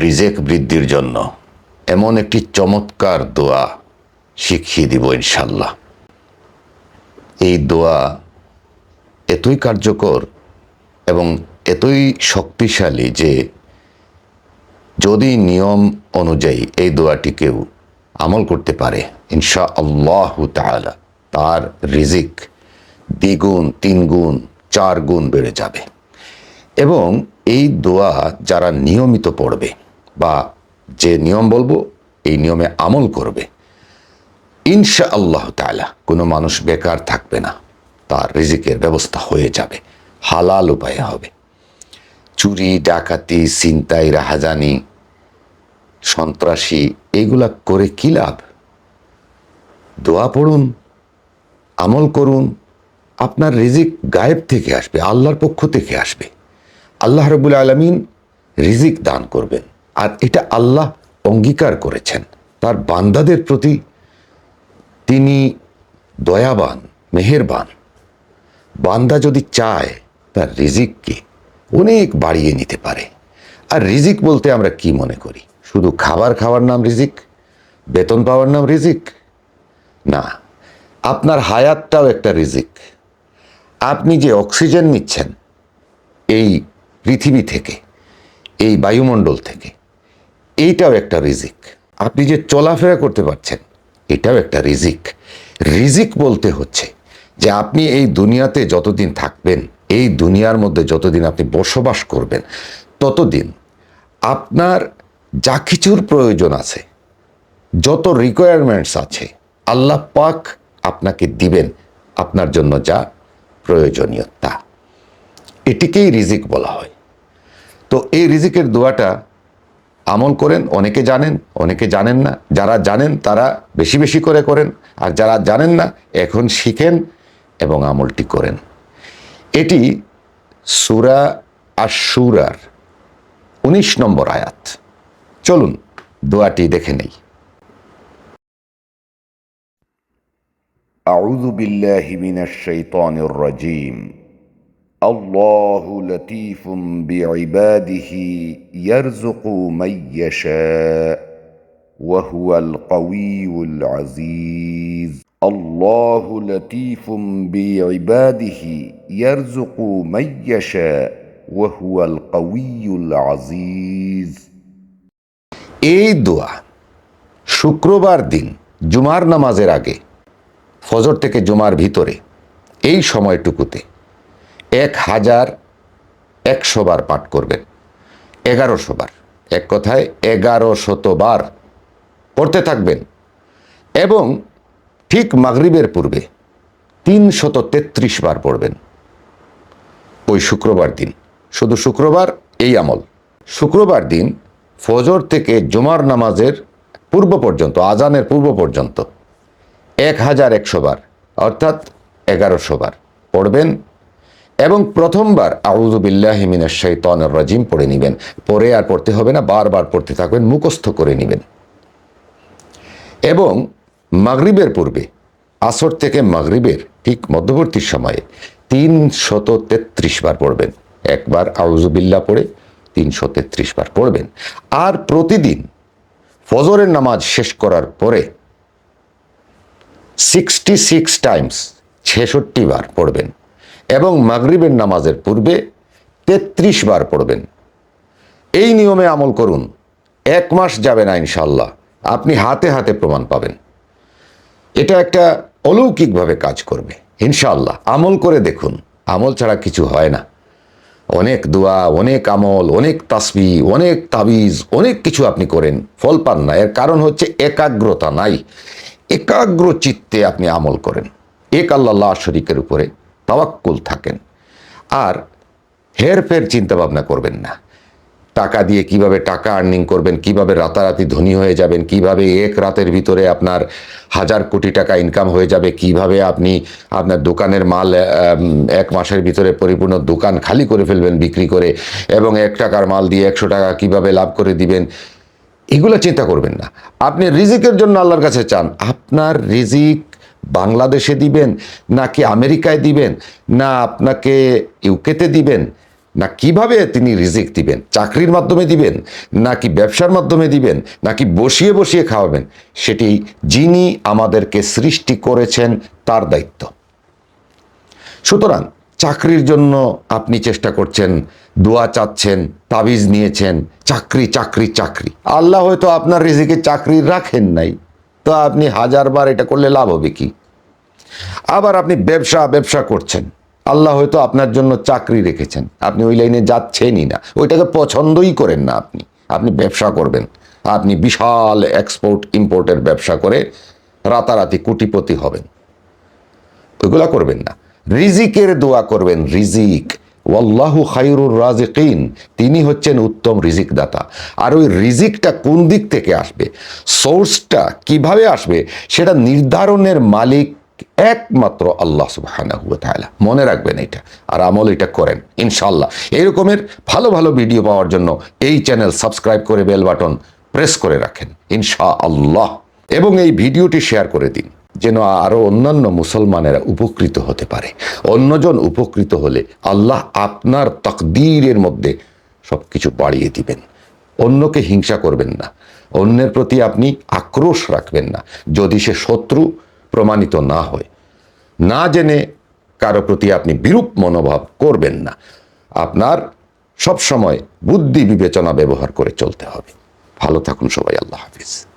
রিজেক বৃদ্ধির জন্য এমন একটি চমৎকার দোয়া শিখিয়ে দিব ইনশাল্লাহ এই দোয়া এতই কার্যকর এবং এতই শক্তিশালী যে যদি নিয়ম অনুযায়ী এই দোয়াটি কেউ আমল করতে পারে ইনশা আল্লাহ তাআলা তার রিজিক দ্বিগুণ তিন গুণ চার গুণ বেড়ে যাবে। এবং এই দোয়া যারা নিয়মিত পড়বে বা যে নিয়ম বলব, এই নিয়মে আমল করবে। ইনশা আল্লাহ তাআলা, কোনো মানুষ বেকার থাকবে না। তার রিজিকের ব্যবস্থা হয়ে যাবে। হালাল উপায়ে হবে। চুরি, ডাকাতি, ছিনতাই, রাহাজানি, সন্ত্রাসী, এগুলা করে কি লাভ? দোয়া পড়ুন, আমল করুন, আপনার রিজিক গায়েব থেকে আসবে, আল্লাহর পক্ষ থেকে আসবে। আল্লাহ রবুল আলমিন রিজিক দান করবেন। আর এটা আল্লাহ অঙ্গীকার করেছেন। তার বান্দাদের প্রতি তিনি দয়াবান, মেহেরবান। বান্দা যদি চায়, তার রিজিককে অনেক বাড়িয়ে নিতে পারে। আর রিজিক বলতে আমরা কি মনে করি? শুধু খাবার খাওয়ার নাম রিজিক? বেতন পাওয়ার নাম রিজিক? না, আপনার হায়াতটাও একটা রিজিক। আপনি যে অক্সিজেন নিচ্ছেন এই পৃথিবী থেকে, এই বায়ুমণ্ডল থেকে এইটাও একটা রিজিক। আপনি যে চলাফেরা করতে পারছেন, এটাও একটা রিজিক। রিজিক বলতে হচ্ছে যে আপনি এই দুনিয়াতে যতদিন থাকবেন, এই দুনিয়ার মধ্যে যতদিন আপনি বসবাস করবেন, ততদিন আপনার যা কিছুর প্রয়োজন আছে, যত রিকোয়ারমেন্টস আছে, আল্লাহ পাক আপনাকে দিবেন আপনার জন্য যা প্রয়োজনীয় তা এটিকেই রিজিক বলা হয়। তো এই রিজিকের দোয়াটা আমল করেন অনেকে জানেন অনেকে জানেন না যারা জানেন তারা বেশি বেশি করে করেন আর যারা জানেন না এখন শিখেন এবং আমলটি করেন এটি সুরা আশুরার উনিশ নম্বর আয়াত চলুন দোয়াটি দেখে নেই أعوذ بالله من الشيطان الرجيم الله لطيف بعباده يرزق من يشاء وهو القوي العزيز الله لطيف بعباده يرزق من يشاء وهو القوي العزيز এই দোয়া শুক্রবার দিন জুমার নামাজের আগে ফজর থেকে জুমার ভিতরে এই সময়টুকুতে এক হাজার একশো বার পাঠ করবেন। এগারোশো বার। এক কথায় এগারো শতবার পড়তে থাকবেন। এবং ঠিক মাগরিবের পূর্বে তিন শত তেত্রিশ বার পড়বেন। ওই শুক্রবার দিন। শুধু শুক্রবার, এই আমল। শুক্রবার দিন ফজর থেকে জুমার নামাজের পূর্ব পর্যন্ত, আজানের পূর্ব পর্যন্ত এক হাজার একশো বার, অর্থাৎ এগারোশো বার পড়বেন। এবং প্রথমবার আউজুবিল্লাহ মিনাশ শাইতানির রাজিম পড়ে নেবেন। পরে আর পড়তে হবে না, বারবার পড়তে থাকবেন, মুখস্থ করে নেবেন। এবং মাগরিবের পূর্বে, আসর থেকে মাগরিবের ঠিক মধ্যবর্তী সময়ে তিন শত তেত্রিশ বার পড়বেন। একবার আউজুবিল্লাহ পড়ে তিনশো তেত্রিশ বার পড়বেন। আর প্রতিদিন ফজরের নামাজ শেষ করার পরে সিক্সটি সিক্স টাইমস ছেষট্টি বার পড়বেন। এবং মাগরিবের নামাজের পূর্বে তেত্রিশ বার পড়বেন। এই নিয়মে আমল করুন। এক মাস যাবে না ইনশাল্লাহ আপনি হাতে হাতে প্রমাণ পাবেন। এটা একটা অলৌকিকভাবে কাজ করবে। ইনশাল্লাহ আমল করে দেখুন। আমল ছাড়া কিছু হয় না। অনেক দোয়া, অনেক আমল, অনেক তাসবি, অনেক তাবিজ, অনেক কিছু আপনি করেন, ফল পান না। এর কারণ হচ্ছে একাগ্রতা নাই। একাগ্র চিত্তে আপনি আমল করেন। এক আল্লাহ শরিকের উপরে তাওয়াক্কুল থাকেন। আর হেরফের চিন্তা ভাবনা করবেন না। টাকা দিয়ে কীভাবে টাকা আর্নিং করবেন, কীভাবে রাতারাতি ধনী হয়ে যাবেন, কীভাবে এক রাতের ভিতরে আপনার হাজার কোটি টাকা ইনকাম হয়ে যাবে, কীভাবে আপনি আপনার দোকানের মাল এক মাসের ভিতরে পরিপূর্ণ দোকান খালি করে ফেলবেন বিক্রি করে এবং এক টাকার মাল দিয়ে একশো টাকা কীভাবে লাভ করে দিবেন, এগুলো চিন্তা করবেন না। আপনি রিজিকের জন্য আল্লাহর কাছে চান। আপনার রিজিক বাংলাদেশে দিবেন, নাকি আমেরিকায় দিবেন, না আপনাকে ইউকেতে দিবেন, না কীভাবে তিনি রিজিক দিবেন? চাকরির মাধ্যমে দিবেন, নাকি ব্যবসার মাধ্যমে দিবেন, নাকি বসিয়ে বসিয়ে খাওয়াবেন? সেটি যিনি আমাদেরকে সৃষ্টি করেছেন, তার দায়িত্ব। সুতরাং চাকরির জন্য আপনি চেষ্টা করছেন, দোয়া চাচ্ছেন, তাবিজ নিয়েছেন, চাকরি চাকরি চাকরি। আল্লাহ হয়তো আপনার রিজিকে চাকরি রাখেন নাই। তো আপনি হাজারবার এটা করলে লাভ হবে কি? আবার আপনি ব্যবসা ব্যবসা করছেন। আল্লাহ হয়তো আপনার জন্য চাকরি রেখেছেন। আপনি ওই লাইনে যাচ্ছেনই না। ওইটাকে পছন্দই করেন না আপনি। আপনি ব্যবসা করবেন। আপনি বিশাল এক্সপোর্ট ইম্পোর্টের ব্যবসা করে রাতারাতি কোটিপতি হবেন। ওইগুলা করবেন না। রিজিকের দোয়া করবেন। রিজিক। ওয়াল্লাহু খাইরুর রাজিকিন, তিনি হচ্ছেন উত্তম রিজিক দাতা আর ওই রিজিকটা কোন দিক থেকে আসবে? সোর্সটা কীভাবে আসবে? সেটা নির্ধারণের মালিক একমাত্র আল্লাহ তাআলা। মনে রাখবেন এটা, আর আমল এটা করেন ইনশাল্লাহ এরকমের ভালো ভালো ভিডিও পাওয়ার জন্য এই চ্যানেল সাবস্ক্রাইব করে বেল বাটন প্রেস করে রাখেন ইনশা আল্লাহ এবং এই ভিডিওটি শেয়ার করে দিন। যেন আরও অন্যান্য মুসলমানেরা উপকৃত হতে পারে। অন্যজন উপকৃত হলে আল্লাহ আপনার তকদিরের মধ্যে সব কিছু বাড়িয়ে দিবেন। অন্যকে হিংসা করবেন না। অন্যের প্রতি আপনি আক্রোশ রাখবেন না। যদি সে শত্রু প্রমাণিত না হয়। না জেনে কারও প্রতি আপনি বিরূপ মনোভাব করবেন না। আপনার সব সময় বুদ্ধি বিবেচনা ব্যবহার করে চলতে হবে। ভালো থাকুন সবাই, আল্লাহ হাফিজ।